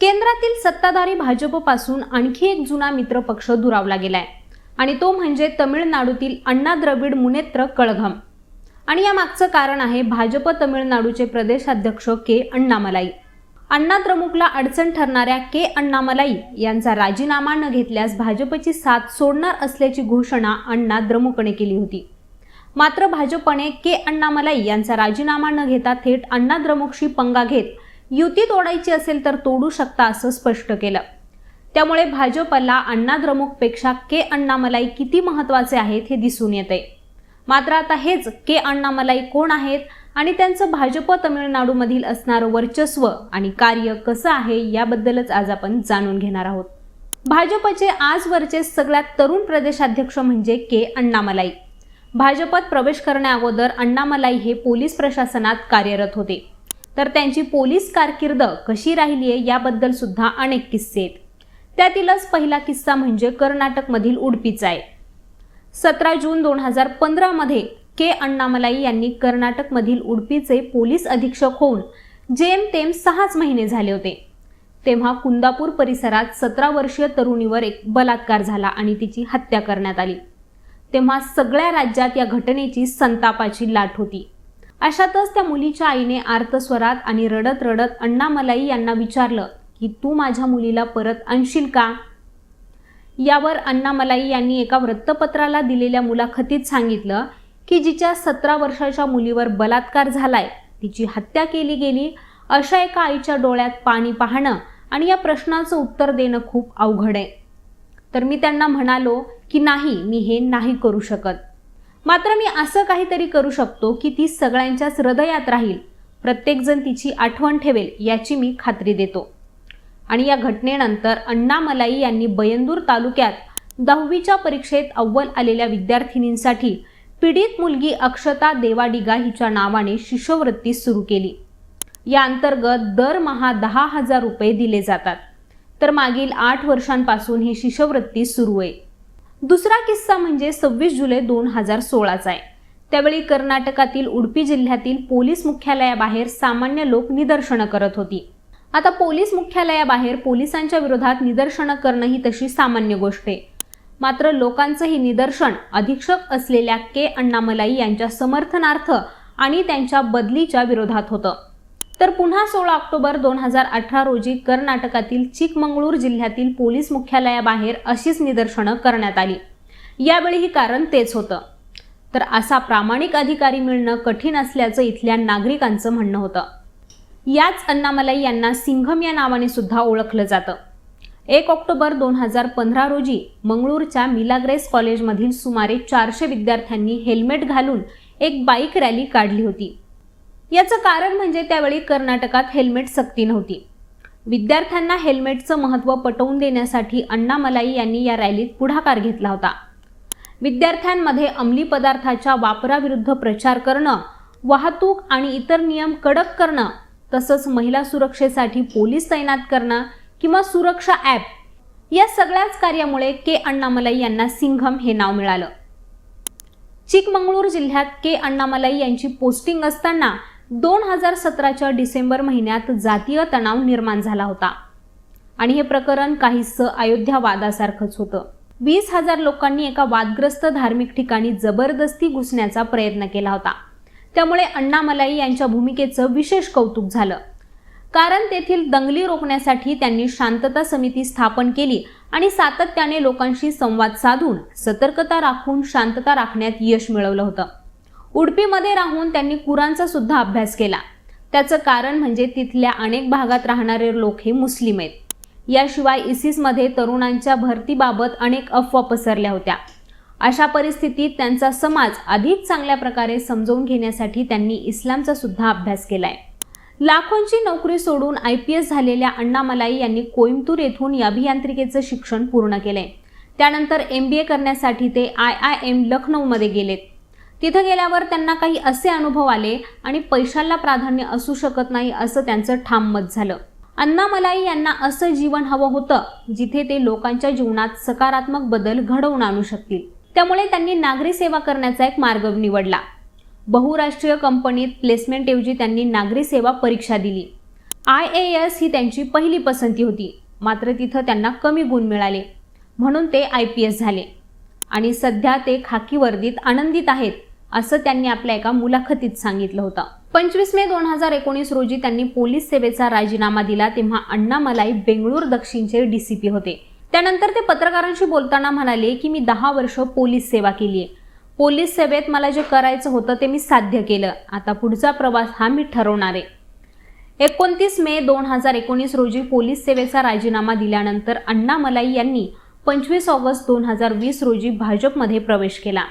केंद्रातील सत्ताधारी भाजपपासून आणखी एक जुना मित्र पक्ष दुरावला गेलाय. आणि तो म्हणजे तमिळनाडूतील अण्णा द्रविड मुनेत्र कळघम. आणि या मागचं कारण आहे भाजप तमिळनाडूचे प्रदेशाध्यक्ष के अण्णामलाई. अण्णा द्रमुकला अडचण ठरणाऱ्या के अण्णामलाई यांचा राजीनामा न घेतल्यास भाजपची साथ सोडणार असल्याची घोषणा अण्णा द्रमुकने केली होती. मात्र भाजपने के अण्णामलाई यांचा राजीनामा न घेता थेट अण्णा द्रमुकशी पंगा घेत युती तोडायची असेल तर तोडू शकता असं स्पष्ट केलं. त्यामुळे भाजपला अण्णा द्रमुकपेक्षा के अण्णामलाई किती महत्त्वाचे आहेत हे दिसून येते. मात्र आता हेच के अण्णामलाई कोण आहेत आणि त्यांचं भाजप तमिळनाडूमधील असणारं वर्चस्व आणि कार्य कसं आहे याबद्दलच आज आपण जाणून घेणार आहोत. भाजपचे आजवरचे सगळ्यात तरुण प्रदेशाध्यक्ष म्हणजे के अण्णामलाई. भाजपात प्रवेश करण्याअगोदर अण्णामलाई हे पोलीस प्रशासनात कार्यरत होते. तर त्यांची पोलीस कारकीर्द कशी राहिली आहे याबद्दल सुद्धा अनेक किस्से आहेत. त्यातीलच पहिला किस्सा म्हणजे कर्नाटकमधील उडपीचा आहे. सतरा जून दोन हजार पंधरामध्ये के अण्णामलाई यांनी कर्नाटकमधील उडपीचे पोलीस अधीक्षक होऊन जेमतेम सहाच महिने झाले होते. तेव्हा कुंदापूर परिसरात सतरा वर्षीय तरुणीवर एक बलात्कार झाला आणि तिची हत्या करण्यात आली. तेव्हा सगळ्या राज्यात या घटनेची संतापाची लाट होती. अशातच त्या मुलीच्या आईने आर्तस्वरात आणि रडत रडत अण्णामलाई यांना विचारलं की तू माझ्या मुलीला परत आणशील का? यावर अण्णामलाई यांनी एका वृत्तपत्राला दिलेल्या मुलाखतीत सांगितलं की जिच्या सतरा वर्षाच्या मुलीवर बलात्कार झालाय तिची हत्या केली गेली अशा एका आईच्या डोळ्यात पाणी पाहणं आणि या प्रश्नाचं उत्तर देणं खूप अवघड आहे. तर मी त्यांना म्हणालो की नाही मी हे नाही करू शकत. मात्र मी असं काहीतरी करू शकतो की ती सगळ्यांच्याच हृदयात राहील. प्रत्येकजण तिची आठवण ठेवेल याची मी खात्री देतो. आणि या घटनेनंतर अण्णामलाई यांनी बयंदूर तालुक्यात दहावीच्या परीक्षेत अव्वल आलेल्या विद्यार्थिनींसाठी पीडित मुलगी अक्षता देवाडिगा हिच्या नावाने शिष्यवृत्ती सुरू केली. या अंतर्गत दरमहा दहा हजार रुपये दिले जातात. तर मागील आठ वर्षांपासून ही शिष्यवृत्ती सुरू आहे. दुसरा किस्सा म्हणजे सव्वीस जुलै दोन हजार सोळाचा आहे. त्यावेळी कर्नाटकातील उडपी जिल्ह्यातील पोलीस मुख्यालयाबाहेर सामान्य लोक निदर्शनं करत होती. आता पोलीस मुख्यालयाबाहेर पोलिसांच्या विरोधात निदर्शनं करणं ही तशी सामान्य गोष्ट आहे. मात्र लोकांचं हे निदर्शन अधीक्षक असलेल्या के अण्णामलाई यांच्या समर्थनार्थ आणि त्यांच्या बदलीच्या विरोधात होतं. तर पुन्हा सोळा ऑक्टोबर दोन हजार अठरा रोजी कर्नाटकातील चिकमंगळूर जिल्ह्यातील पोलीस मुख्यालयाबाहेर अशीच निदर्शनं करण्यात आली. यावेळीही कारण तेच होतं. तर असा प्रामाणिक अधिकारी मिळणं कठीण असल्याचं इथल्या नागरिकांचं म्हणणं होतं. याच अण्णामलाई यांना सिंघम या नावाने सुद्धा ओळखलं जातं. एक ऑक्टोबर दोन हजार पंधरा रोजी मंगळूरच्या मिलाग्रेस कॉलेजमधील सुमारे चारशे विद्यार्थ्यांनी हेल्मेट घालून एक बाईक रॅली काढली होती. याचं कारण म्हणजे त्यावेळी कर्नाटकात हेल्मेट सक्ती नव्हती. विद्यार्थ्यांना हेल्मेटचं महत्त्व पटवून देण्यासाठी अण्णामलाई यांनी या रॅलीत पुढाकार घेतला होता. विद्यार्थ्यांमध्ये अंमली पदार्थाच्या वापराविरुद्ध प्रचार करणं वाहतूक आणि इतर नियम कडक करणं तसंच महिला सुरक्षेसाठी पोलीस तैनात करणं किंवा सुरक्षा ॲप या सगळ्याच कार्यामुळे के अण्णामलाई यांना सिंघम हे नाव मिळालं. चिकमंगळूर जिल्ह्यात के अण्णामलाई यांची पोस्टिंग असताना दोन हजार सतराच्या डिसेंबर महिन्यात जातीय तणाव निर्माण झाला होता. आणि हे प्रकरण काहीसं अयोध्या वादासारखंच होतं. वीस हजार लोकांनी एका वादग्रस्त धार्मिक ठिकाणी जबरदस्ती घुसण्याचा प्रयत्न केला होता. त्यामुळे अण्णामलाई यांच्या भूमिकेचं विशेष कौतुक झालं. कारण तेथील दंगली रोखण्यासाठी त्यांनी शांतता समिती स्थापन केली आणि सातत्याने लोकांशी संवाद साधून सतर्कता राखून शांतता राखण्यात यश मिळवलं होतं. उडपीमध्ये राहून त्यांनी कुराणचा सुद्धा अभ्यास केला. त्याचं कारण म्हणजे तिथल्या अनेक भागात राहणारे लोक हे मुस्लिम आहेत. याशिवाय इसिसमध्ये तरुणांच्या भरतीबाबत अनेक अफवा पसरल्या होत्या. अशा परिस्थितीत त्यांचा समाज अधिक चांगल्या प्रकारे समजवून घेण्यासाठी त्यांनी इस्लामचा सुद्धा अभ्यास केलाय. लाखोंची नोकरी सोडून आय पी एस झालेल्या अण्णामलाई यांनी कोईम्बतूर येथून अभियांत्रिकेचं शिक्षण पूर्ण केलंय. त्यानंतर एम बी ए करण्यासाठी ते आय आय एम लखनौमध्ये गेलेत. तिथं गेल्यावर त्यांना काही असे अनुभव आले आणि पैशाला प्राधान्य असू शकत नाही असं त्यांचं ठाम मत झालं. अण्णा मलाई यांना असं जीवन हवं होतं जिथे ते लोकांच्या जीवनात सकारात्मक बदल घडवून आणू शकतील. त्यामुळे त्यांनी नागरी सेवा करण्याचा एक मार्ग निवडला. बहुराष्ट्रीय कंपनीत प्लेसमेंटऐवजी त्यांनी नागरी सेवा परीक्षा दिली. आय ए एस ही त्यांची पहिली पसंती होती मात्र तिथं त्यांना कमी गुण मिळाले. म्हणून ते आय पी एस झाले. आणि सध्या ते खाकी वर्दीत आनंदित आहेत असं त्यांनी आपल्या एका मुलाखतीत सांगितलं होतं. पंचवीस मे दोन हजार एकोणीस रोजी त्यांनी पोलीस सेवेचा राजीनामा दिला तेव्हा अण्णामलाई बेंगळूर दक्षिणचे डीसीपी होते. त्यानंतर ते पत्रकारांशी बोलताना म्हणाले की मी दहा वर्ष पोलीस सेवा केली आहे पोलीस सेवेत मला जे करायचं होतं ते मी साध्य केलं. आता पुढचा प्रवास हा मी ठरवणार आहे. एकोणतीस मे दोन हजार एकोणीस रोजी पोलीस सेवेचा राजीनामा दिल्यानंतर अण्णामलाई यांनी पंचवीस ऑगस्ट दोन हजार वीस रोजी भाजपमध्ये प्रवेश केला.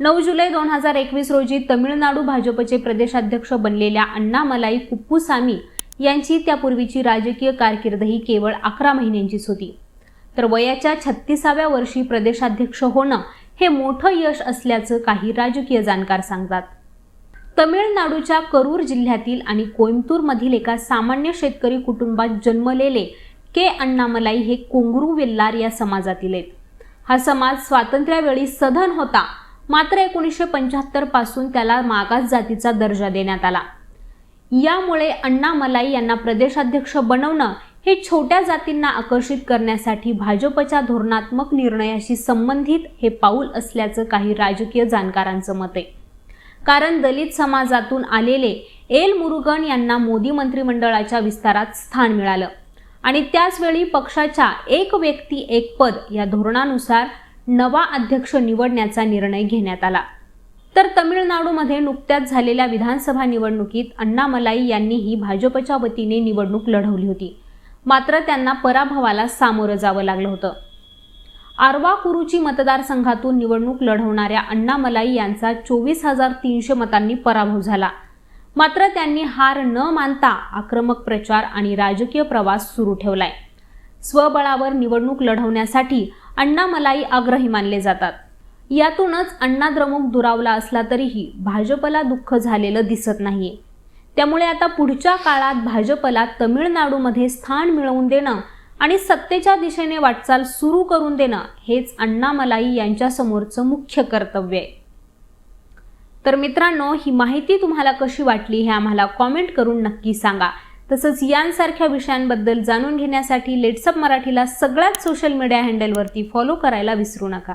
नऊ जुलै दोन हजार एकवीस रोजी तमिळनाडू भाजपचे प्रदेशाध्यक्ष बनलेल्या अण्णामलाई कुप्पुसामी यांची त्यापूर्वीची राजकीय कारकीर्द ही केवळ अकरा महिन्यांचीच होती. तर वयाच्या छत्तीसाव्या वर्षी प्रदेशाध्यक्ष होणं हे मोठं यश असल्याचं काही राजकीय जाणकार सांगतात. तमिळनाडूच्या करूर जिल्ह्यातील आणि कोइंबतूरमधील एका सामान्य शेतकरी कुटुंबात जन्मलेले के अण्णामलाई हे कोंगरू वेल्लार या समाजातील आहेत. हा समाज स्वातंत्र्यावेळी सधन होता. मात्र एकोणीसशे पंच्याहत्तरपासून त्याला मागास जातीचा दर्जा देण्यात आला. यामुळे अण्णामलाई यांना प्रदेशाध्यक्ष बनवणं हे छोट्या जातींना आकर्षित करण्यासाठी भाजपच्या धोरणात्मक निर्णयाशी संबंधित हे पाऊल असल्याचं काही राजकीय जाणकारांचं मत आहे. कारण दलित समाजातून आलेले एल. मुरुगन यांना मोदी मंत्रिमंडळाच्या विस्तारात स्थान मिळालं. आणि त्याचवेळी पक्षाच्या एक व्यक्ती एक पद या धोरणानुसार नवा अध्यक्ष निवडण्याचा निर्णय घेण्यात आला. तर तमिळनाडूमध्ये नुकत्याच झालेल्या विधानसभा निवडणुकीत अण्णामलाई यांनीही भाजपच्या वतीने निवडणूक लढवली होती. मात्र त्यांना पराभवाला सामोरं जावं लागलं होतं. आरवा कुरुची मतदारसंघातून निवडणूक लढवणाऱ्या अण्णामलाई यांचा चोवीस हजार तीनशे मतांनी पराभव झाला. मात्र त्यांनी हार न मानता आक्रमक प्रचार आणि राजकीय प्रवास सुरू ठेवलाय. स्वबळावर निवडणूक लढवण्यासाठी अण्णामलाई आग्रही मानले जातात. यातूनच अण्णा द्रमुक दुरावला असला तरीही भाजपला दुःख झालेलं दिसत नाहीये. त्यामुळे आता पुढच्या काळात भाजपला तमिळनाडूमध्ये स्थान मिळवून देणं आणि सत्तेच्या दिशेने वाटचाल सुरू करून देणं हेच अण्णामलाई यांच्यासमोरचं मुख्य कर्तव्य आहे. तर मित्रांनो ही माहिती तुम्हाला कशी वाटली हे आम्हाला कॉमेंट करून नक्की सांगा. तसंच यांसारख्या विषयांबद्दल जाणून घेण्यासाठी लेट्सअप मराठीला सगळ्याच सोशल मीडिया हँडलवरती फॉलो करायला विसरू नका.